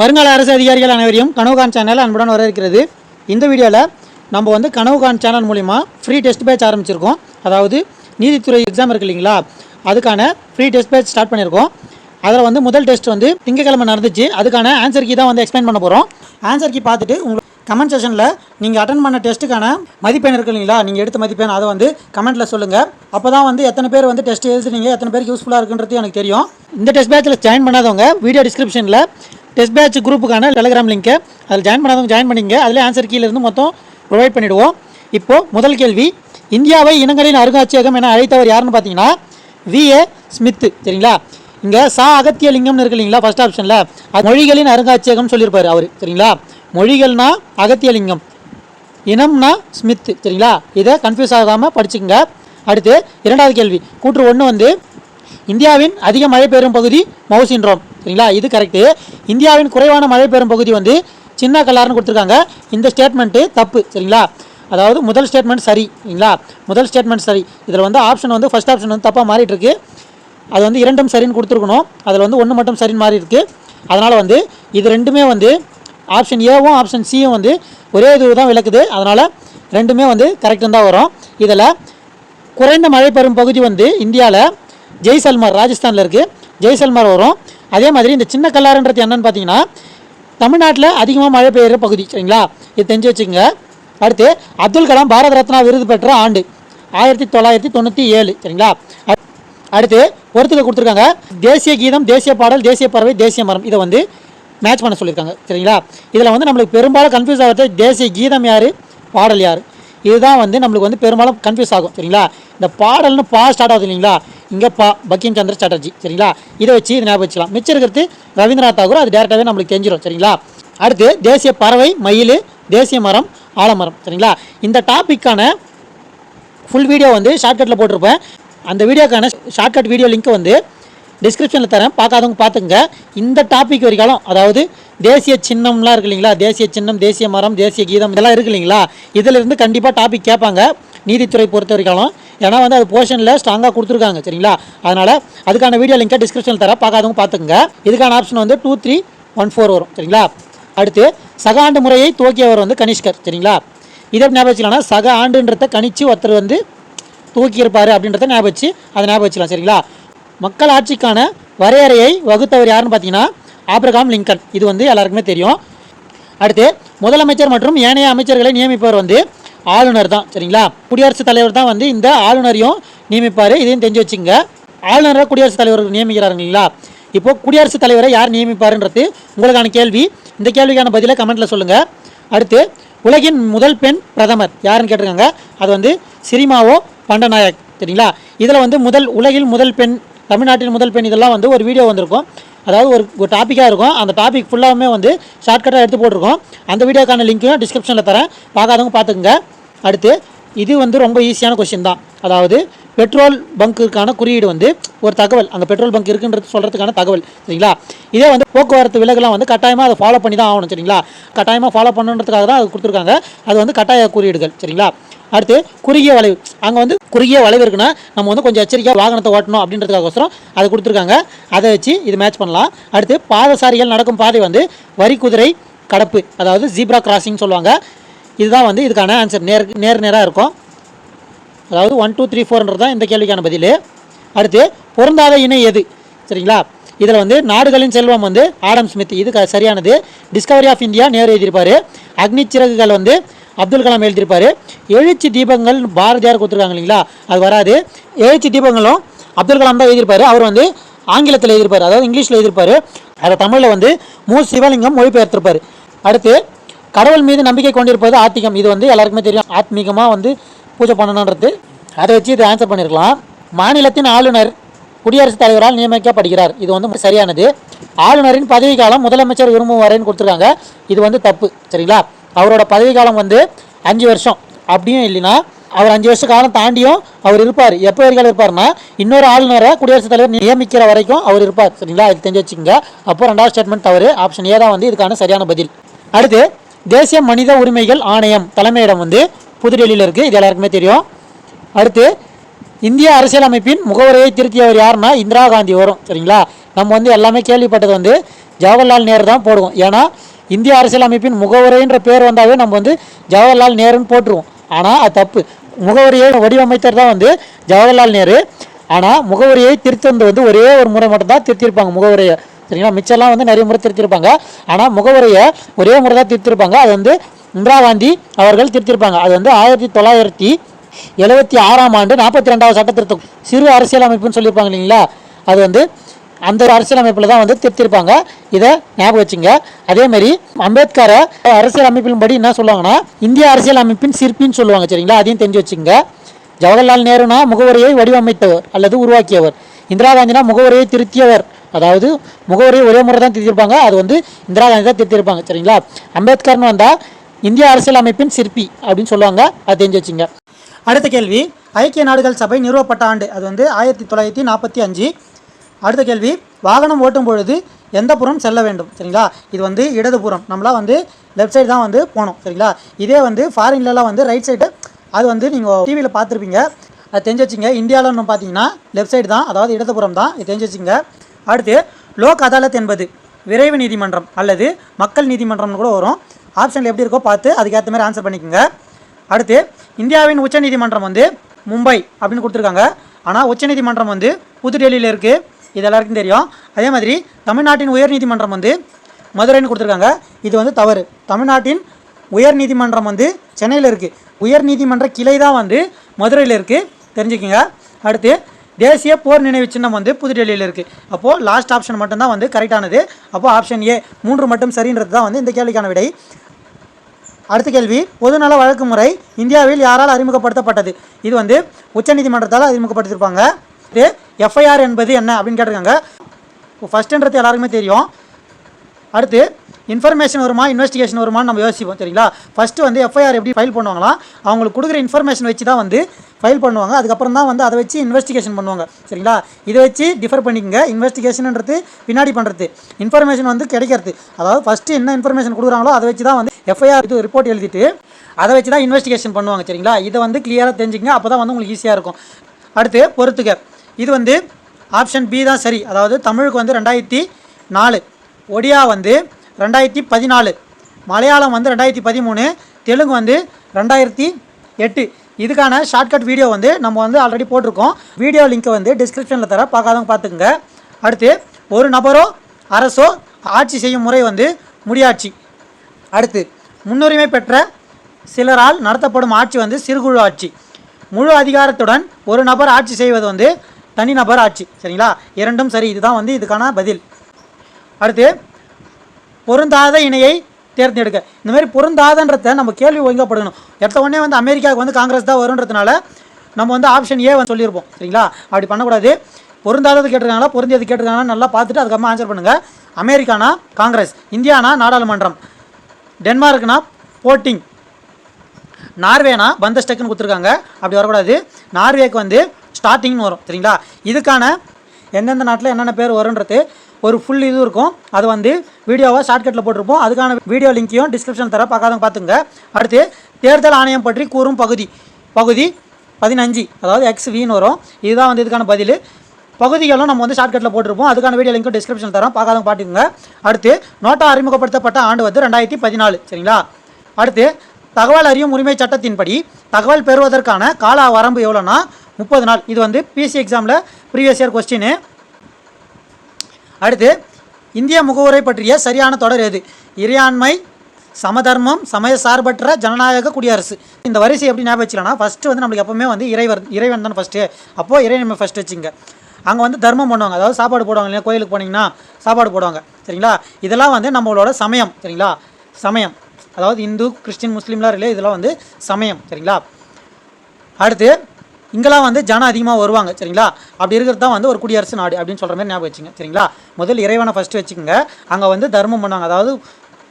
வருங்கால அரசு அதிகாரிகள் அனைவரையும் கனவுகான் சேனல் அன்புடன் வரவேற்கிறது. இந்த வீடியோவில் நம்ம வந்து கனவுகான் சேனல் மூலிமா ஃப்ரீ டெஸ்ட் பேட்ச் ஆரம்பிச்சிருக்கோம். அதாவது நீதித்துறை எக்ஸாம் இருக்கு இல்லைங்களா? அதுக்கான ஃப்ரீ டெஸ்ட் பேட்ச் ஸ்டார்ட் பண்ணியிருக்கோம். அதில் வந்து முதல் டெஸ்ட் வந்து திங்கக்கிழமை நடந்துச்சு. அதுக்கான ஆன்சர் கீ தான் வந்து எக்ஸ்பிளைன் பண்ண போகிறோம் ஆன்சர் கீ பார்த்துட்டு உங்களுக்கு கமெண்ட் செஷனில் நீங்கள் அட்டன் பண்ண டெஸ்ட்டுக்கான மதிப்பெண் இருக்கு இல்லைங்களா? நீங்கள் எடுத்த மதிப்பெண் அதை வந்து கமெண்ட்டில் சொல்லுங்கள் அப்போ தான் வந்து எத்தனை பேர் வந்து டெஸ்ட் எழுதுனீங்க எத்தனை பேருக்கு யூஸ்ஃபுல்லாக இருக்குன்றது எனக்கு தெரியும். இந்த டெஸ்ட் பேட்சில் ஜாயின் பண்ணாதவங்க வீடியோ டிஸ்கிரிப்ஷனில் டெஸ்ட் பேட்ச் குரூப்புக்கான டெலிகிராம் லிங்க்கு அதில் ஜாயின் பண்ணாதவங்க ஜாயின் பண்ணிங்க. அதில் ஆன்சர் கீழே இருந்து மொத்தம் ப்ரொவைட் பண்ணிவிடுவோம் இப்போது முதல் கேள்வி இந்தியாவை இனங்களின் அருங்காட்சியகம் என அழைத்தவர் யாருன்னு பார்த்தீங்கன்னா விஏ ஸ்மித்து சரிங்களா? இங்கே சா அகத்தியலிங்கம்னு இருக்கு இல்லைங்களா ஃபர்ஸ்ட் ஆப்ஷனில் அது மொழிகளின் அருங்காட்சியகம் சொல்லியிருப்பார் அவர் சரிங்களா? மொழிகள்னா அகத்தியலிங்கம் இனம்னா ஸ்மித்து சரிங்களா? இதை கன்ஃபியூஸ் ஆகாமல் படிச்சுக்கோங்க. அடுத்து இரண்டாவது கேள்வி கூற்று ஒன்று வந்து இந்தியாவின் அதிக மழை பெறும் பகுதி மவுசின்ரோம் சரிங்களா? இது கரெக்டு இந்தியாவின் குறைவான மழை பெறும் பகுதி வந்து சின்ன கல்லார்னு கொடுத்துருக்காங்க. இந்த ஸ்டேட்மெண்ட்டு தப்பு. சரிங்களா? அதாவது முதல் ஸ்டேட்மெண்ட் சரி. சரிங்களா? முதல் ஸ்டேட்மெண்ட் சரி. இதில் வந்து ஆப்ஷன் வந்து ஃபஸ்ட் ஆப்ஷன் வந்து தப்பாக மாறிட்டு இருக்கு அது வந்து இரண்டும் சரின்னு கொடுத்துருக்கணும். அதில் வந்து ஒன்று மட்டும் சரின்னு மாறி இருக்கு அதனால் வந்து இது ரெண்டுமே வந்து ஆப்ஷன் ஏவும் ஆப்ஷன் சியும் வந்து ஒரே இது தான் விளக்குது. அதனால் ரெண்டுமே வந்து கரெக்டாக தான் வரும். இதில் குறைந்த மழை பெறும் பகுதி வந்து இந்தியாவில் ஜெய்சல்மர் ராஜஸ்தானில் இருக்குது ஜெய்சல்மர் வரும். அதே மாதிரி இந்த சின்ன கல்லாறுன்றது என்னன்னு பார்த்தீங்கன்னா தமிழ்நாட்டில் அதிகமாக மழை பெய்கிற பகுதி சரிங்களா? இது தெரிஞ்சு வச்சுக்கோங்க. அடுத்து அப்துல் கலாம் பாரத ரத்னா விருது பெற்ற ஆண்டு ஆயிரத்தி தொள்ளாயிரத்தி தொண்ணூற்றி ஏழு சரிங்களா? அடுத்து ஒருத்தர் கொடுத்துருக்காங்க. தேசிய கீதம் தேசிய பாடல் தேசிய பறவை தேசிய மரம். இதை வந்து மேட்ச் பண்ண சொல்லியிருக்காங்க சரிங்களா? இதில் வந்து நம்மளுக்கு பெரும்பாலும் கன்ஃபியூஸ் ஆகிறது தேசிய கீதம் யார் பாடல் யார்? இதுதான் வந்து நம்மளுக்கு வந்து பெரும்பாலும் கன்ஃபியூஸ் ஆகும் சரிங்களா? இந்த பாடல்னு பா ஸ்டார்ட் ஆகுது இல்லைங்களா? இங்கே பா பக்கிம் சந்திர சாட்டர்ஜி சரிங்களா? இதை வச்சு இது ஞாபகம் வச்சுக்கலாம். மிச்சம் இருக்கிறது ரவீந்திரநாத் தாகூர் அது டேரெக்டாகவே நம்மளுக்கு தெரிஞ்சிடும் சரிங்களா? அடுத்து தேசிய பறவை மயில் தேசிய மரம் ஆலமரம் சரிங்களா? இந்த டாப்பிக்கான ஃபுல் வீடியோ வந்து ஷார்ட்கட்டில் போட்டிருப்பேன். அந்த வீடியோக்கான ஷார்ட்கட் வீடியோ லிங்க் வந்து டிஸ்கிரிப்ஷனில் தரேன். பார்க்காதவங்க பார்த்துங்க இந்த டாபிக் வரைக்காலும் அதாவது தேசிய சின்னம்லாம் இருக்கு இல்லைங்களா? தேசிய சின்னம் தேசிய மரம் தேசிய கீதம் இதெல்லாம் இருக்கு இல்லைங்களா? இதிலிருந்து கண்டிப்பாக டாபிக் கேட்பாங்க. நீதித்துறை பொறுத்த வரைக்காலும். ஏன்னா வந்து அது போர்ஷனில் ஸ்ட்ராங்காக கொடுத்துருக்காங்க சரிங்களா? அதனால் அதுக்கான வீடியோ லிங்கை டிஸ்கிரிப்ஷனில் தரேன். பார்க்காதவங்க பார்த்துங்க இதுக்கான ஆப்ஷன் வந்து டூ த்ரீ ஒன் ஃபோர் வரும் சரிங்களா? அடுத்து சக ஆண்டு முறையை துவக்கியவர் வந்து கனிஷ்கர் சரிங்களா? இதை ஞாபகம் வச்சுக்கலாம்னா சக ஆண்டுன்றத கணிச்சு ஒருத்தர் வந்து தூக்கியிருப்பார் அப்படின்றத ஞாபகம் வச்சு அதை ஞாபகம் வச்சுக்கலாம் சரிங்களா? மக்கள் ஆட்சிக்கான வரையறையை வகுத்தவர் யாருன்னு பார்த்தீங்கன்னா ஆப்ரகாம் லிங்கன். இது வந்து எல்லாருக்குமே தெரியும். அடுத்து முதலமைச்சர் மற்றும் ஏனைய அமைச்சர்களை நியமிப்பவர் வந்து ஆளுநர் தான் சரிங்களா? குடியரசுத் தலைவர் தான் வந்து இந்த ஆளுநரையும் நியமிப்பார். இதையும் தெரிஞ்சு வச்சுங்க ஆளுநரை குடியரசுத் தலைவர் நியமிக்கிறார் இல்லைங்களா? இப்போ குடியரசுத் தலைவரை யார் நியமிப்பாருன்றது உங்களுக்கான கேள்வி. இந்த கேள்விக்கான பதிலை கமெண்ட்டில் சொல்லுங்கள் அடுத்து உலகின் முதல் பெண் பிரதமர் யாருன்னு கேட்டிருக்காங்க. அது வந்து சிரிமாவோ பண்டநாயக் சரிங்களா? இதில் வந்து முதல் உலகில் முதல் பெண் தமிழ்நாட்டின் முதல் பெண் இதெல்லாம் வந்து ஒரு வீடியோ வந்திருக்கும். அதாவது ஒரு ஒரு டாப்பிக்காக இருக்கும். அந்த டாபிக் ஃபுல்லாகவுமே வந்து ஷார்ட்கட்டாக எடுத்து போட்டிருக்கோம். அந்த வீடியோக்கான லிங்க்கையும் டிஸ்கிரிப்ஷனில் தரேன். பார்க்காதவங்க பார்த்துக்குங்க. அடுத்து இது வந்து ரொம்ப ஈஸியான கொஷின் தான். அதாவது பெட்ரோல் பங்க்குக்கான குறியீடு வந்து ஒரு தகவல். அங்கே பெட்ரோல் பங்க் இருக்குன்றது சொல்கிறதுக்கான தகவல். சரிங்களா? இதே வந்து போக்குவரத்து விலகெல்லாம் வந்து கட்டாயமாக அதை ஃபாலோ பண்ணி தான் ஆகணும். சரிங்களா? கட்டாயமாக ஃபாலோ பண்ணுன்றதுக்காக தான் அது கொடுத்துருக்காங்க. அது வந்து கட்டாய குறியீடுகள். சரிங்களா? அடுத்து குறுகிய வளைவு. அங்கே வந்து குறுகிய வளைவு இருக்குன்னா நம்ம வந்து கொஞ்சம் எச்சரிக்கையாக வாகனத்தை ஓட்டணும் அப்படின்றதுக்காகோசரம் அதை கொடுத்துருக்காங்க. அதை வச்சு இது மேட்ச் பண்ணலாம். அடுத்து பாதசாரிகள் நடக்கும் பாதை வந்து வரி குதிரை கடப்பு அதாவது ஜீப்ரா கிராசிங் சொல்லுவாங்க. இதுதான் வந்து இதுக்கான ஆன்சர் நேர் நேர் நேராக இருக்கும். அதாவது ஒன் டூ த்ரீ ஃபோர்ன்றது தான் இந்த கேள்விக்கான பதில். அடுத்து பொருந்தாத இணை எது? சரிங்களா? இதில் வந்து நாடுகளின் செல்வம் வந்து ஆடம் ஸ்மித். இது சரியானது. டிஸ்கவரி ஆஃப் இந்தியா நேரு எழுதியிருப்பார். அக்னி சிறகுகள் வந்து அப்துல் கலாம் எழுதியிருப்பார். எழுச்சி தீபங்கள் பாரதியார் கொடுத்துருக்காங்க இல்லைங்களா? அது வராது. எழுச்சி தீபங்களும் அப்துல் கலாம் தான் எழுதியிருப்பார். அவர் வந்து ஆங்கிலத்தில் எழுதியிருப்பார். அதாவது இங்கிலீஷில் எழுதியிருப்பார். அதை தமிழில் வந்து மு. சிவலிங்கம் மொழிபெயர்த்திருப்பார். அடுத்து கடவுள் மீது நம்பிக்கை கொண்டிருப்பது ஆத்திகம். இது வந்து எல்லாருக்குமே தெரியும். ஆத்மீகமாக வந்து பூஜை பண்ணணுன்றது அதை வச்சு இதை ஆன்சர் பண்ணியிருக்கலாம் மாநிலத்தின் ஆளுநர் குடியரசுத் தலைவரால் நியமிக்கப்படுகிறார். இது வந்து சரியானது. ஆளுநரின் பதவிக்காலம் முதலமைச்சர் விரும்பும் வரைன்னு கொடுத்துருக்காங்க. இது வந்து தப்பு. சரிங்களா? அவரோட பதவிக்காலம் வந்து அஞ்சு வருஷம். அப்படியும் இல்லைன்னா அவர் அஞ்சு வருஷ காலம் தாண்டியும் அவர் இருப்பார். எப்போ வரைக்கும் இருப்பார்னா இன்னொரு ஆளுநரை குடியரசுத் தலைவர் நியமிக்கிற வரைக்கும் அவர் இருப்பார். சரிங்களா? இது தெரிஞ்சு வச்சுக்கோங்க. அப்போ ரெண்டாவது ஸ்டேட்மெண்ட் தவறு. ஆப்ஷன் ஏ தான் வந்து இதுக்கான சரியான பதில். அடுத்து தேசிய மனித உரிமைகள் ஆணையம் தலைமையிடம் வந்து புதுடெல்லியில் இருக்குது இது எல்லாருக்குமே தெரியும். அடுத்து இந்திய அரசியலமைப்பின் முகவரியை திருத்தியவர் யாருன்னா இந்திரா காந்தி வரும். சரிங்களா? நம்ம வந்து எல்லாமே கேள்விப்பட்டது வந்து ஜவஹர்லால் நேரு தான் போடுவோம். ஏன்னா இந்திய அரசியலமைப்பின் முகவரின்ற பேர் வந்தாவே நம்ம வந்து ஜவஹர்லால் நேருன்னு போட்டுருவோம். ஆனால் அது தப்பு. முகவரியை வடிவமைத்தர் தான் வந்து ஜவஹர்லால் நேரு. ஆனால் முகவரியை திருத்தந்து வந்து ஒரே ஒரு முறை மட்டும்தான் திருத்திருப்பாங்க முகவரியை. சரிங்களா? மிச்சம்லாம் வந்து நிறைய முறை திருத்திருப்பாங்க. ஆனால் முகவரியை ஒரே முறை தான் திருத்திருப்பாங்க. அது வந்து இந்திரா காந்தி அவர்கள் திருத்திருப்பாங்க. அது வந்து ஆயிரத்தி தொள்ளாயிரத்தி எழுபத்தி ஆறாம் ஆண்டு நாற்பத்தி ரெண்டாவது சட்ட திருத்தம் சிறு அரசியலமைப்புன்னு சொல்லியிருப்பாங்க இல்லைங்களா? அது வந்து அந்த அரசியலமைப்பில் தான் வந்து திருத்திருப்பாங்க. இதை ஞாபகம் வச்சுங்க. அதேமாரி அம்பேத்கரை அரசியல் அமைப்பின் படி என்ன சொல்லுவாங்கன்னா இந்திய அரசியல் அமைப்பின் சிற்பின்னு சொல்லுவாங்க சரிங்களா? அதையும் தெரிஞ்சு வச்சுங்க. ஜவஹர்லால் நேருனா முகவரியை வடிவமைத்தவர் அல்லது உருவாக்கியவர். இந்திரா காந்தினா முகவரியை திருத்தியவர். அதாவது முகவரியை ஒரே முறை தான் திருத்திருப்பாங்க. அது வந்து இந்திரா காந்தி தான் திருத்திருப்பாங்க சரிங்களா? அம்பேத்கர்னு வந்தால் இந்திய அரசியல் அமைப்பின் சிற்பி அப்படின்னு சொல்லுவாங்க. அது தெரிஞ்சு வச்சுங்க. அடுத்த கேள்வி. ஐக்கிய நாடுகள் சபை நிறுவப்பட்ட ஆண்டு அது வந்து ஆயிரத்தி தொள்ளாயிரத்தி நாற்பத்தி அஞ்சு. அடுத்த கேள்வி வாகனம் ஓட்டும் பொழுது எந்த புறம் செல்ல வேண்டும்? சரிங்களா? இது வந்து இடதுபுறம் நம்மளாம் வந்து லெஃப்ட் சைடு தான் வந்து போகணும் சரிங்களா? இதே வந்து ஃபாரின்லலாம் வந்து ரைட் சைடு அது வந்து நீங்கள் டிவியில் பார்த்துருப்பீங்க. அது தெரிஞ்சு வச்சுங்க இந்தியாவில்னு பார்த்தீங்கன்னா லெஃப்ட் சைடு தான் அதாவது இடதுபுறம் தான். இது தெரிஞ்சு வச்சுங்க அடுத்து லோக் அதாலத் என்பது விரைவு நீதிமன்றம் அல்லது மக்கள் நீதிமன்றம்னு கூட வரும். ஆப்ஷனில் எப்படி இருக்கோ பார்த்து அதுக்கேற்ற மாதிரி ஆன்சர் பண்ணிக்கோங்க. அடுத்து இந்தியாவின் உச்சநீதிமன்றம் வந்து மும்பை அப்படின்னு கொடுத்துருக்காங்க. ஆனால் உச்சநீதிமன்றம் வந்து புதுடெல்லியில் இருக்குது இது எல்லாருக்கும் தெரியும். அதே மாதிரி தமிழ்நாட்டின் உயர்நீதிமன்றம் வந்து மதுரைன்னு கொடுத்துருக்காங்க. இது வந்து தவறு. தமிழ்நாட்டின் உயர் நீதிமன்றம் வந்து சென்னையில் இருக்குது உயர் நீதிமன்ற கிளை தான் வந்து மதுரையில் இருக்குது தெரிஞ்சுக்கோங்க. அடுத்து தேசிய போர் நினைவு சின்னம் வந்து புதுடெல்லியில் இருக்குது அப்போது லாஸ்ட் ஆப்ஷன் மட்டும்தான் வந்து கரெக்டானது அப்போது ஆப்ஷன் ஏ மூன்று மட்டும் சரின்றது தான் வந்து இந்த கேள்விக்கான விடை. அடுத்த கேள்வி பொதுநல வழக்கு முறை இந்தியாவில் யாரால் அறிமுகப்படுத்தப்பட்டது? இது வந்து உச்சநீதிமன்றத்தால் அறிமுகப்படுத்தியிருப்பாங்க எஃப்ஐஆர் என்பது என்ன அப்படின்னு கேட்டிருக்காங்க. ஃபஸ்ட்டுன்றது எல்லாருக்குமே தெரியும். அடுத்து இன்ஃபர்மேஷன் வருமா இன்வெஸ்டிகேஷன் வருமான்னு நம்ம யோசிப்போம் சரிங்களா? ஃபஸ்ட்டு வந்து எஃப்ஐஆர் எப்படி ஃபைல் பண்ணுவாங்களாம் அவங்களுக்கு கொடுக்குற இன்ஃபர்மேஷன் வச்சு தான் வந்து ஃபைல் பண்ணுவாங்க. அதுக்கப்புறம் தான் வந்து அதை வச்சு இன்வெஸ்டிகேஷன் பண்ணுவாங்க சரிங்களா? இதை வச்சு டிஃபர் பண்ணிக்கங்க. இன்வெஸ்டிகேஷன்ன்றது பின்னாடி பண்ணுறது இன்ஃபர்மேஷன் வந்து கிடைக்கிறது. அதாவது ஃபஸ்ட்டு என்ன இன்ஃபர்மேஷன் கொடுக்குறாங்களோ அதை வச்சு தான் வந்து எஃப்ஐஆர் இது ரிப்போர்ட் எழுதிட்டு அதை வச்சு தான் இன்வெஸ்டிகேஷன் பண்ணுவாங்க சரிங்களா? இதை வந்து கிளியராக தெரிஞ்சுக்கங்க. அப்போ தான் வந்து உங்களுக்கு ஈஸியாக இருக்கும். அடுத்து பொறுத்துக்க இது வந்து ஆப்ஷன் பி தான் சரி. அதாவது தமிழுக்கு வந்து ரெண்டாயிரத்தி நாலு ஒடியா வந்து ரெண்டாயிரத்தி பதினாலு மலையாளம் வந்து ரெண்டாயிரத்தி பதிமூணு தெலுங்கு வந்து ரெண்டாயிரத்தி எட்டு. இதுக்கான ஷார்ட்கட் வீடியோ வந்து நம்ம வந்து ஆல்ரெடி போட்டிருக்கோம். வீடியோ லிங்க்கை வந்து டிஸ்கிரிப்ஷனில் தர பார்க்காதவங்க பார்த்துக்குங்க. அடுத்து ஒரு நபரோ அரசோ ஆட்சி செய்யும் முறை வந்து முடியாட்சி. அடுத்து முன்னுரிமை பெற்ற சிலரால் நடத்தப்படும் ஆட்சி வந்து சிறுகுழு ஆட்சி. முழு அதிகாரத்துடன் ஒரு நபர் ஆட்சி செய்வது வந்து தனிநபர் ஆட்சி சரிங்களா? இரண்டும் சரி இதுதான் வந்து இதுக்கான பதில். அடுத்து பொருந்தாத இணையை தேர்ந்தெடுக்க. இந்த மாதிரி பொருந்தாதன்றத நம்ம கேள்வி ஒழுங்கப்படணும் எடுத்த உடனே வந்து அமெரிக்காவுக்கு வந்து காங்கிரஸ் தான் வருன்றதுனால நம்ம வந்து ஆப்ஷன் ஏ வந்து சொல்லியிருப்போம் சரிங்களா? அப்படி பண்ணக்கூடாது. பொருந்தாதது கேட்டிருக்காங்களா? பொருந்தியது கேட்டிருக்காங்களா? நல்லா பார்த்துட்டு அதுக்கப்புறமா ஆன்சர் பண்ணுங்கள் அமெரிக்கானா? காங்கிரஸ். இந்தியானா? நாடாளுமன்றம். டென்மார்க்னா? போட்டிங். நார்வேனா? பந்தஸ்டக்குன்னு கொடுத்துருக்காங்க. அப்படி வரக்கூடாது. நார்வேக்கு வந்து ஸ்டார்டிங்னு வரும் சரிங்களா? இதுக்கான எந்தெந்த நாட்டில் என்னென்ன பேர் வரும்ன்றது ஒரு ஃபுல் இது இருக்கும். அது வந்து வீடியோவாக ஷார்ட்கட்டில் போட்டிருப்போம். அதுக்கான வீடியோ லிங்க்கையும் டிஸ்கிரிப்ஷன் தர பார்க்காதவங்க பார்த்துங்க அடுத்து தேர்தல் ஆணையம் பற்றி கூறும் பகுதி. பகுதி பதினஞ்சு அதாவது எக்ஸ் வின்னு வரும். இதுதான் வந்து இதுக்கான பதில். பகுதிகளும் நம்ம வந்து ஷார்ட்கட்டில் போட்டிருப்போம். அதுக்கான வீடியோ லிங்க்கும் டிஸ்கிரிப்ஷன் தரோம். பார்க்காதவங்க பாட்டுங்க அடுத்து நோட்டா அறிமுகப்படுத்தப்பட்ட ஆண்டு வந்து ரெண்டாயிரத்தி பதினாலு சரிங்களா? அடுத்து தகவல் அறியும் உரிமை சட்டத்தின்படி தகவல் பெறுவதற்கான கால வரம்பு எவ்வளோனா முப்பது நாள். இது வந்து பிசி எக்ஸாமில் ப்ரீவியஸ் இயர் கொஸ்டின் அடுத்து இந்திய முகவுரை பற்றிய சரியான தொடர் எது? இறையாண்மை சமதர்மம் சமய சார்பற்ற ஜனநாயக குடியரசு. இந்த வரிசை எப்படி ஞாபகம் வச்சுக்கலாம்னா ஃபஸ்ட்டு வந்து நம்மளுக்கு எப்போவுமே வந்து இறைவர் இறைவன் தான் ஃபஸ்ட்டு அப்போது இறைநன்மை ஃபஸ்ட்டு வச்சுங்க. அங்கே வந்து தர்மம் பண்ணுவாங்க. அதாவது சாப்பாடு போடுவாங்க இல்லையா? கோயிலுக்கு போனீங்கன்னா சாப்பாடு போடுவாங்க. சரிங்களா? இதெல்லாம் வந்து நம்மளோட சமயம். சரிங்களா? சமயம். அதாவது இந்து கிறிஸ்டின் முஸ்லீம்லாம் இல்லை இதெல்லாம் வந்து சமயம். சரிங்களா? அடுத்து இங்கெல்லாம் வந்து ஜனம் அதிகமாக வருவாங்க சரிங்களா? அப்படி இருக்கிறது தான் வந்து ஒரு குடியரசு நாடு அப்படின்னு சொல்கிற மாதிரி ஞாபகம் வச்சுங்க சரிங்களா? முதல் இறைவனை ஃபஸ்ட்டு வச்சுக்கோங்க. அங்கே வந்து தர்மம் பண்ணுவாங்க அதாவது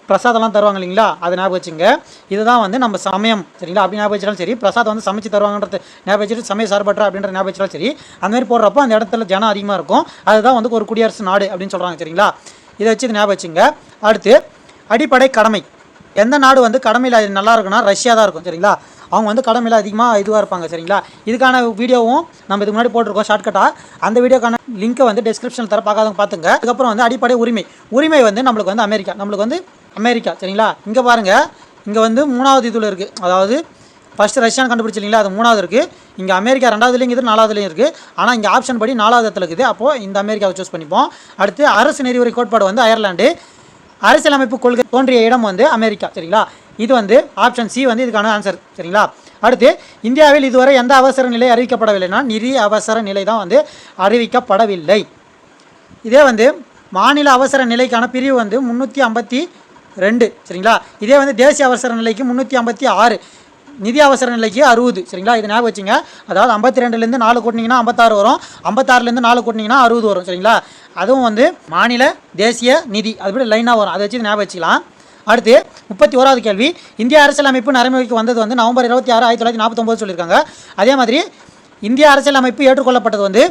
பிரசாதம்லாம் தருவாங்க இல்லைங்களா? அது ஞாபகம் வச்சுங்க. இதுதான் வந்து நம்ம சமயம் சரிங்களா? அப்படி ஞாபகம் வச்சாலும் சரி பிரசாதம் வந்து சமைச்சு தருவாங்கன்றது ஞாபகம் வச்சுட்டு சமய சார்பற்ற அப்படின்ற ஞாபகம் வச்சாலும் சரி அந்த மாதிரி போடுறப்போ அந்த இடத்துல ஜனம் அதிகமாக இருக்கும். அதுதான் வந்து ஒரு குடியரசு நாடு அப்படின்னு சொல்கிறாங்க சரிங்களா? இதை வச்சு இது ஞாபகம் வச்சுங்க. அடுத்து அடிப்படை கடமை. எந்த நாடு வந்து கடமையில் நல்லா இருக்குன்னா ரஷ்யா தான் இருக்கும் சரிங்களா? அவங்க வந்து கடமையில் அதிகமாக இதுவாக இருப்பாங்க சரிங்களா? இதுக்கான வீடியோவும் நம்ம இதுக்கு முன்னாடி போட்டிருக்கோம் ஷார்ட்கட்டாக அந்த வீடியோக்கான லிங்க்கை வந்து டிஸ்கிரிப்ஷனில் தர பார்க்காதவங்க பார்த்துங்க அதுக்கப்புறம் வந்து அடிப்படை உரிமை. உரிமை வந்து நம்மளுக்கு வந்து அமெரிக்கா நம்மளுக்கு வந்து அமெரிக்கா சரிங்களா? இங்கே பாருங்கள் இங்கே வந்து மூணாவது இதில் இருக்குது அதாவது ஃபஸ்ட்டு ரஷ்யான் கண்டுபிடிச்சிங்களா அது மூணாவது இருக்குது இங்கே அமெரிக்கா ரெண்டாவதுலேயும் இருக்குது நாலாவதுலேயும் இருக்குது ஆனால் இங்கே ஆப்ஷன் படி நாலாவது இடத்துல இருக்குது. அப்போது இந்த அமெரிக்காவை சூஸ் பண்ணிப்போம். அடுத்து அரசு நெறிமுறை கோட்பாடு வந்து அயர்லாண்டு அரசியலமைப்பு கொள்கை தோன்றிய இடம் வந்து அமெரிக்கா சரிங்களா? இது வந்து ஆப்ஷன் சி வந்து இதுக்கான ஆன்சர் சரிங்களா? அடுத்து இந்தியாவில் இதுவரை எந்த அவசர நிலை அறிவிக்கப்படவில்லைன்னா நிதி அவசர நிலை தான் வந்து அறிவிக்கப்படவில்லை. இதே வந்து மாநில அவசர நிலைக்கான பிரிவு வந்து முந்நூற்றி ஐம்பத்தி ரெண்டு சரிங்களா? இதே வந்து தேசிய அவசர நிலைக்கு முந்நூற்றி ஐம்பத்தி ஆறு நிதி அவசர நிலைக்கு அறுபது சரிங்களா? இது ஞாபகம் வச்சுங்க. அதாவது ஐம்பத்தி ரெண்டுலேருந்து நாலு கூட்டினீங்கன்னா ஐம்பத்தாறு வரும். ஐம்பத்தாறுலேருந்து நாலு கூட்டினீங்கன்னா அறுபது வரும் சரிங்களா? அதுவும் வந்து மாநில தேசிய நிதி அதுபடி லைனாக வரும். அதை வச்சு ஞாபகம் வச்சுக்கலாம். அடுத்து முப்பத்தி ஓராவது கேள்வி. இந்திய அரசியலமைப்பு நடைமுறைக்கு வந்தது வந்து நவம்பர் இருபத்தி ஆறு ஆயிரத்தி தொள்ளாயிரத்தி நாற்பத்தொம்போது சொல்லியிருக்காங்க. அதே மாதிரி இந்திய அரசியலமைப்பு ஏற்றுக்கொள்ளப்பட்டது வந்து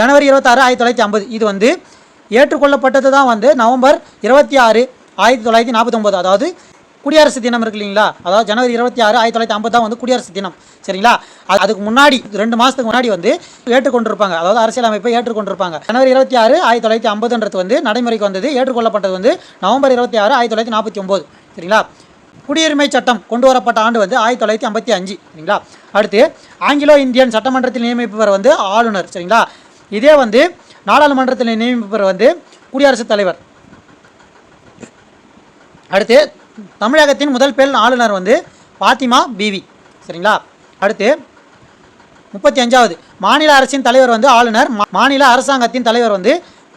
ஜனவரி இருபத்தாறு ஆயிரத்தி தொள்ளாயிரத்தி ஐம்பது. இது வந்து ஏற்றுக்கொள்ளப்பட்டது தான் வந்து நவம்பர் இருபத்தி ஆறு ஆயிரத்தி தொள்ளாயிரத்தி நாற்பத்தொம்போது. அதாவது குடியரசு தினம் இருக்கு இல்லைங்களா? அதாவது ஜனவரி இருபத்தி ஆறு ஆயிரத்தி தொள்ளாயிரத்தி ஐம்பது தான் வந்து குடியரசு தினம். சரிங்களா? அதுக்கு முன்னாடி ரெண்டு மாதத்துக்கு முன்னாடி வந்து ஏற்றுக்கொண்டிருப்பாங்க. அதாவது அரசியலமைப்பை ஏற்றுக்கொண்டிருப்பாங்க. ஜனவரி இருபத்தி ஆறு ஆயிரத்தி தொள்ளாயிரத்தி ஐம்பதுன்றது வந்து நடைமுறைக்கு வந்தது. ஏற்றுக்கொள்ளப்பட்டது வந்து நவம்பர் இருபத்தி ஆறு ஆயிரத்தி தொள்ளாயிரத்தி நாற்பத்தி ஒம்பது. சரிங்களா? குடியுரிமை சட்டம் கொண்டு வரப்பட்ட ஆண்டு வந்து ஆயிரத்தி தொள்ளாயிரத்தி ஐம்பத்தி அஞ்சு. சரிங்களா? அடுத்து ஆங்கிலோ இந்தியன் சட்டமன்றத்தில் நியமிப்பவர் வந்து ஆளுநர். சரிங்களா? இதே வந்து நாடாளுமன்றத்தில் நியமிப்பவர் வந்து குடியரசுத் தலைவர். அடுத்து தமிழகத்தின் முதல் பெண் ஆளுநர் வந்து பாத்திமா பிவி. சரிங்களா? அடுத்து முப்பத்தி அஞ்சாவது மாநில அரசின் தலைவர் வந்து ஆளுநர் மாநில அரசாங்கத்தின் தலைவர் வந்து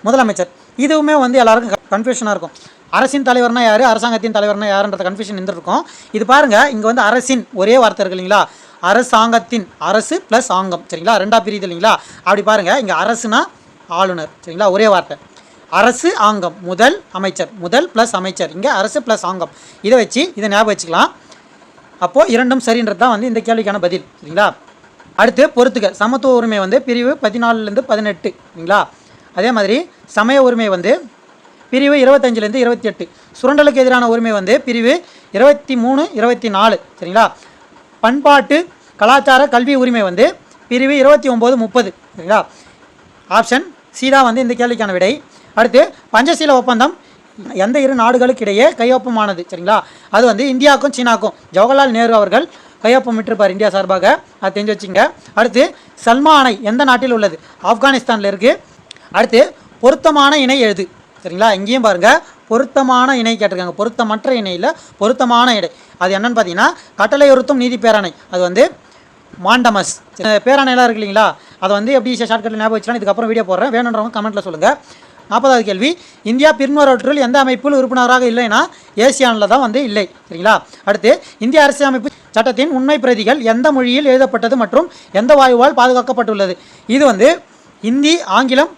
முதலமைச்சர். இதுவுமே வந்து எல்லாருக்கும் கன்ஃபியூஷனாக இருக்கும். அரசின் தலைவர்னா யார் அரசாங்கத்தின் தலைவர்னா யாருன்ற கன்ஃபியூஷன் இருந்திருக்கும் இது பாருங்கள் இங்கே வந்து அரசின் ஒரே வார்த்தை இருக்கு இல்லைங்களா? அரசாங்கத்தின் அரசு ப்ளஸ் ஆங்கம். சரிங்களா? ரெண்டா பிரியுது இல்லைங்களா? அப்படி பாருங்கள் இங்கே அரசுனா ஆளுநர். சரிங்களா? ஒரே வார்த்தை. அரசு ஆங்கம் முதல் அமைச்சர் முதல் ப்ளஸ் அமைச்சர். இங்கே அரசு ப்ளஸ் ஆங்கம். இதை வச்சு இதை ஞாபகம் வச்சுக்கலாம். அப்போது இரண்டும் சரின்றது தான் வந்து இந்த கேள்விக்கான பதில் சரிங்களா அடுத்து பொறுத்துக்க சமத்துவ உரிமை வந்து பிரிவு பதினாலுலேருந்து பதினெட்டு சரிங்களா அதே மாதிரி சமய உரிமை வந்து பிரிவு இருபத்தஞ்சிலேருந்து இருபத்தி எட்டு சுரண்டலுக்கு எதிரான உரிமை வந்து பிரிவு இருபத்தி மூணு இருபத்தி நாலு சரிங்களா? பண்பாட்டு கலாச்சார கல்வி உரிமை வந்து பிரிவு இருபத்தி ஒம்பது முப்பது சரிங்களா? ஆப்ஷன் சீதா வந்து இந்த கேள்விக்கான விடை. அடுத்து பஞ்சசீல ஒப்பந்தம். எந்த இரு நாடுகளுக்கு இடையே கையொப்பமானது சரிங்களா? அது வந்து இந்தியாவுக்கும் சீனாக்கும் ஜவஹர்லால் நேரு அவர்கள் கையொப்பமிட்டிருப்பார் இந்தியா சார்பாக. அது தெரிஞ்சு வச்சுங்க அடுத்து சல்மா அணை எந்த நாட்டில் உள்ளது? ஆப்கானிஸ்தானில் இருக்குது அடுத்து பொருத்தமான இணை எழுது சரிங்களா? இங்கேயும் பாருங்கள் பொருத்தமான இணை கேட்டிருக்காங்க. பொருத்தமற்ற இணையில் பொருத்தமான இணை அது என்னென்னு பார்த்தீங்கன்னா கட்டளையுறுத்தும் நீதி பேரணை. அது வந்து மாண்டமஸ். பேரணையெல்லாம் இருக்கு இல்லைங்களா? அதை வந்து எப்படி ஷார்ட்கட்டில் ஞாபகம் வச்சுக்கலாம் இதுக்கப்புறம் வீடியோ போடுறேன். வேணுன்றவங்க கமெண்ட்டில் சொல்லுங்கள் நாற்பதாவது கேள்வி. இந்தியா பின்வரவற்றில் எந்த அமைப்பில் உறுப்பினராக இல்லைன்னா ஏசியானில் தான் வந்து இல்லை சரிங்களா? அடுத்து இந்திய அரசியலமைப்பு சட்டத்தின் உண்மை பிரதிகள் எந்த மொழியில் எழுதப்பட்டது மற்றும் எந்த வாயுவால் பாதுகாக்கப்பட்டுள்ளது? இது வந்து இந்தி ஆங்கிலம்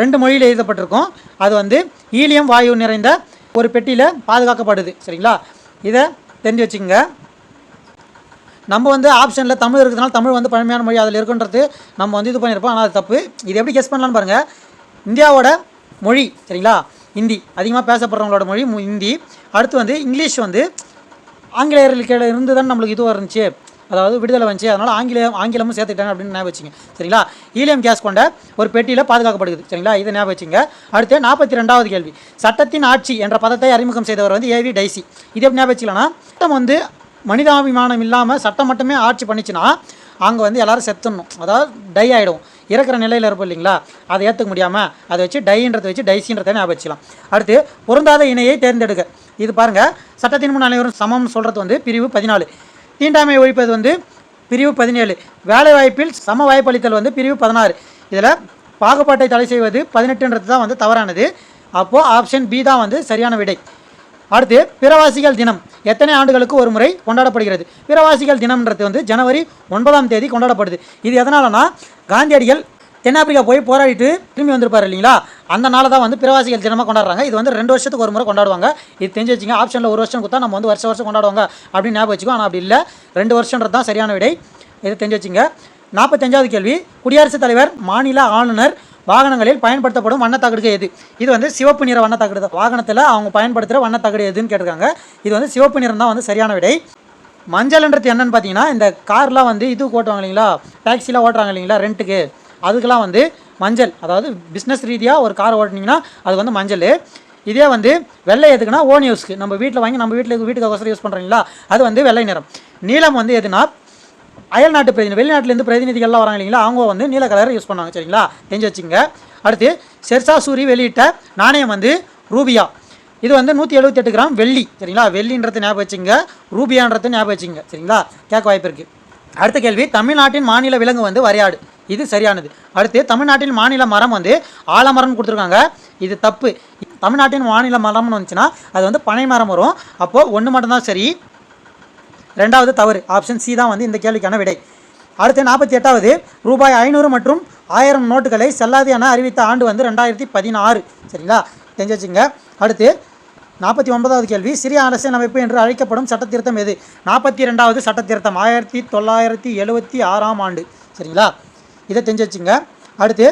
ரெண்டு மொழியில் எழுதப்பட்டிருக்கும். அது வந்து ஈலியம் வாயு நிறைந்த ஒரு பெட்டியில் பாதுகாக்கப்படுது சரிங்களா? இதை தெரிஞ்சு வச்சுக்கோங்க. நம்ம வந்து ஆப்ஷனில் தமிழ் இருக்கிறதுனால தமிழ் வந்து பழமையான மொழி அதில் இருக்குன்றது நம்ம வந்து இது பண்ணியிருப்போம். ஆனால் அது தப்பு. இது எப்படி கெஸ் பண்ணலான்னு பாருங்கள் இந்தியாவோட மொழி சரிங்களா? ஹிந்தி அதிகமாக பேசப்படுறவங்களோட மொழி ஹிந்தி அடுத்து வந்து இங்கிலீஷ் வந்து ஆங்கிலேயர்களுக்கு இருந்து தான் நம்மளுக்கு இதுவாக இருந்துச்சு. அதாவது விடுதலை வந்துச்சு. அதனால் ஆங்கிலேயம் ஆங்கிலமும் சேர்த்துக்கிட்டாங்க அப்படின்னு ஞாபகம் வச்சுங்க. சரிங்களா? ஈலியம் கேஸ் கொண்ட ஒரு பெட்டியில் பாதுகாக்கப்படுது. சரிங்களா? இதை ஞாபகம் வச்சுங்க. அடுத்து நாற்பத்தி ரெண்டாவது கேள்வி. சட்டத்தின் ஆட்சி என்ற பதத்தை அறிமுகம் செய்தவர் வந்து ஏவி டைசி இது எப்படி ஞாபகம் வச்சுக்கலாம்னா சட்டம் வந்து மனிதாபிமானம் இல்லாமல் சட்டம் மட்டுமே ஆட்சி பண்ணிச்சுன்னா அங்கே வந்து எல்லோரும் செத்துடணும். அதாவது டை ஆகிடும் இறக்குற நிலையில் இருப்போம் இல்லைங்களா? அதை ஏற்றுக்க முடியாமல் அதை வச்சு டைன்றதை வச்சு டைசின்றதை ஞாபகம் வச்சுக்கலாம் அடுத்து பொருந்தாத இணையை தேர்ந்தெடுக்க. இது பாருங்கள் சட்டத்தின் முன் அனைவரும் சமம் சொல்கிறது வந்து பிரிவு பதினாலு. தீண்டாமை ஒழிப்பது வந்து பிரிவு பதினேழு. வேலைவாய்ப்பில் சம வாய்ப்பளித்தல் வந்து பிரிவு பதினாறு. இதில் பாகுபாட்டை தடை செய்வது பதினெட்டுன்றது தான் வந்து தவறானது. அப்போது ஆப்ஷன் பி தான் வந்து சரியான விடை. அடுத்து பிறவாசிகள் தினம். எத்தனை ஆண்டுகளுக்கு ஒரு முறை கொண்டாடப்படுகிறது? பிறவாசிகள் தினம்ன்றது வந்து ஜனவரி ஒன்பதாம் தேதி கொண்டாடப்படுது. இது எதனாலனா காந்தியடிகள் தென்னாப்பிரிக்கா போய் போராடிட்டு திரும்பி வந்திருப்பார் இல்லைங்களா? அந்த நாளை தான் வந்து பிரவாசிகள் தினமாக கொண்டாடுறாங்க. இது வந்து ரெண்டு வருஷத்துக்கு ஒரு முறை கொண்டாடுவாங்க. இது தெரிஞ்சு வச்சுங்க ஆப்ஷனில் ஒரு வருஷம் கொடுத்தா நம்ம வந்து வருஷம் வருஷம் கொண்டாடுவாங்க அப்படின்னு ஞாபகம் வச்சுக்கோ. ஆனால் அப்படி இல்லை. ரெண்டு வருஷன்றது தான் சரியான விடை. இது தெரிஞ்சு வச்சுங்க. நாற்பத்தஞ்சாவது கேள்வி. குடியரசுத் தலைவர் மாநில ஆளுநர் வாகனங்களில் பயன்படுத்தப்படும் வண்ணத்தகடுகள் எது? இது வந்து சிவப்பு நிற வண்ணத்தகடு வாகனத்தில் அவங்க பயன்படுத்துகிற வண்ணத்தகடு எதுன்னு கேட்டிருக்காங்க. இது வந்து சிவப்பு நிறம் தான் வந்து சரியான விடை. மஞ்சள்ன்றது என்னன்னு பார்த்தீங்கன்னா இந்த கார்லாம் வந்து இது ஓட்டுவாங்க இல்லைங்களா? டாக்ஸிலாம் ஓட்டுறாங்க இல்லைங்களா ரெண்ட்டுக்கு? அதுக்கெலாம் வந்து மஞ்சள். அதாவது பிஸ்னஸ் ரீதியாக ஒரு கார் ஓட்டினீங்கன்னா அது வந்து மஞ்சள். இதே வந்து வெள்ளை எதுக்குன்னா ஓன் யூஸ்க்கு நம்ம வீட்டில் வாங்கி நம்ம வீட்டில் வீட்டுக்கு யூஸ் பண்ணுறீங்களா அது வந்து வெள்ளை நிறம். நீளம் வந்து எதுனா அயல் நாட்டு பிரதிநிதி வெளிநாட்டிலேருந்து பிரதிநிதிகள்லாம் வராங்க இல்லைங்களா அவங்க வந்து நீல கலர் யூஸ் பண்ணுவாங்க சரிங்களா? தெரிஞ்சு வச்சுங்க அடுத்து ஷெர்ஷா சூரி வெளியிட்ட நாணயம் வந்து ரூபியா. இது வந்து நூற்றி எழுபத்தெட்டு கிராம் வெள்ளி சரிங்களா? வெள்ளின்றது ஞாபகம் வச்சுங்க ரூபியான்றது ஞாபகம் வச்சுங்க சரிங்களா? கேட்க வாய்ப்பு இருக்குது அடுத்த கேள்வி தமிழ்நாட்டின் மாநில விலங்கு வந்து வரையாடு. இது சரியானது. அடுத்து தமிழ்நாட்டின் மாநில மரம் வந்து ஆலமரம்னு கொடுத்துருக்காங்க. இது தப்பு. தமிழ்நாட்டின் மாநில மரம்னு வந்துச்சுன்னா அது வந்து பனை மரம் வரும். அப்போது ஒன்று மட்டும்தான் சரி. ரெண்டாவது தவறு. ஆப்ஷன் சி தான் வந்து இந்த கேள்விக்கான விடை. அடுத்து நாற்பத்தி எட்டாவது. ரூபாய் ஐநூறு மற்றும் ஆயிரம் நோட்டுகளை செல்லாது என அறிவித்த ஆண்டு வந்து ரெண்டாயிரத்தி பதினாறு சரிங்களா? தெரிஞ்சு வச்சுங்க அடுத்து நாற்பத்தி ஒன்பதாவது கேள்வி சிறிய அரசியலமைப்பு என்று அழைக்கப்படும் சட்டத்திருத்தம் எது? நாற்பத்தி ரெண்டாவது சட்டத்திருத்தம் ஆயிரத்தி தொள்ளாயிரத்தி எழுபத்தி ஆறாம் ஆண்டு. சரிங்களா? இதை தெரிஞ்சு வச்சுங்க அடுத்து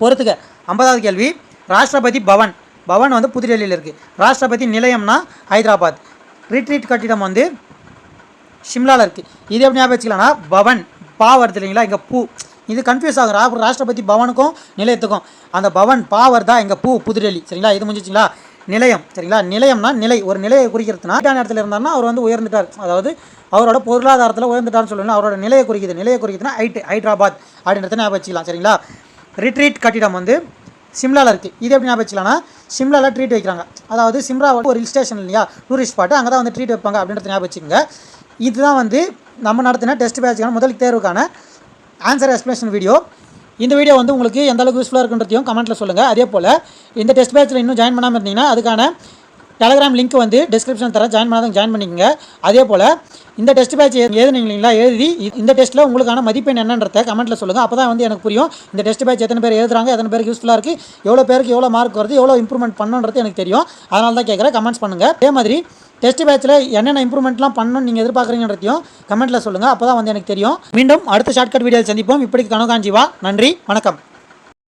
பொறுத்துக்க ஐம்பதாவது கேள்வி ராஷ்டிரபதி பவன். பவன் வந்து புதுடெல்லியில் இருக்குது ராஷ்டிரபதி நிலையம்னா ஹைதராபாத். ரிட்ரீட் கட்டிடம் வந்து ஷிம்லாவில் இருக்குது இது எப்படி ஞாபகம் வச்சுக்கலாம்னா பவன். பா வருது இல்லைங்களா? இங்கே பூ. இது கன்ஃபியூஸ் ஆகும் ராஷ்டிரபதி பவனுக்கும் நிலையத்துக்கும். அந்த பவன் பா வருதா? இங்கே பூ புதுடெல்லி. சரிங்களா? இது முடிஞ்சிச்சிங்களா? நிலையம் சரிங்களா? நிலையம்னா நிலை. ஒரு நிலையை குறிக்கிறதுனா இடத்துல இருந்தார்னா அவர் வந்து உயர்ந்துட்டார். அதாவது அவரோட பொருளாதாரத்தில் உயர்ந்துட்டார்னு சொல்லணும் அவரோட நிலையை குறிக்குது. நிலையை குறிக்குதுன்னா ஹைட் ஹைதராபாத் அப்படின்றத ஞாபகம் வச்சுக்கலாம் சரிங்களா? ரிட்ரீட் கட்டிடம் வந்து சிம்லாவில் இருக்குது இது எப்படி ஞாபகம் வச்சுக்கலாம்னா சிம்லாவில் ட்ரீட் வைக்கிறாங்க. அதாவது சிம்லா ஒரு ஹில் ஸ்டேஷன் இல்லையா? டூரிஸ்ட் ஸ்பாட்டு அங்கே தான் வந்து ட்ரீட் வைப்பாங்க அப்படின்றத ஞாபகம் வச்சுக்கோங்க. இதுதான் வந்து நம்ம நடத்தின டெஸ்ட் பேட்சுக்கான முதல் தேர்வுக்கான ஆன்சர் எக்ஸ்பிளேஷன் வீடியோ இந்த வீடியோ வந்து உங்களுக்கு எந்த அளவுக்கு யூஸ்ஃபுல்லாக இருக்குன்றதையும் கமெண்ட்டில் சொல்லுங்கள் அதே போல் இந்த டெஸ்ட் பேட்சில் இன்னும் ஜாயின் பண்ணாமல் இருந்தீங்கன்னா அதுக்கான டெலகிராம் லிங்க் வந்து டிஸ்கிரிப்ஷன் தர ஜாயின் பண்ணாதவங்க ஜாயின் பண்ணிக்கங்க. அதே போல் இந்த டெஸ்ட் பேட்ச் எழுதுனீங்களா எழுதி இந்த டெஸ்ட்டில் உங்களுக்கான மதிப்பெண் என்னன்றதை கமெண்ட்டில் சொல்லுங்கள் அப்போ தான் வந்து எனக்கு புரியும் இந்த டெஸ்ட் பேட்ச் எத்தனை பேர் எழுதுறாங்க எத்தனை பேருக்கு யூஸ்ஃபுல்லாக இருக்குது எவ்வளோ பேருக்கு எவ்வளோ மார்க் வருது எவ்வளோ இம்ப்ரூவ்மெண்ட் பண்ணுன்றது எனக்கு தெரியும். அதனால தான் கேட்குறேன் கமெண்ட்ஸ் பண்ணுங்கள் அதே மாதிரி டெஸ்ட் பேட்சில் என்னென்ன இம்ப்ரூவ்மெண்ட்லாம் பண்ணணும்னு நீங்கள் எதிர்பார்க்குறீங்கன்றதையும் கமெண்ட்டில் சொல்லுங்கள் அப்போ தான் வந்து எனக்கு தெரியும். மீண்டும் அடுத்த ஷார்ட்கட் வீடியோவில் சந்திப்போம். இப்படிக்கு கனகாஞ்சிவா நன்றி. வணக்கம்.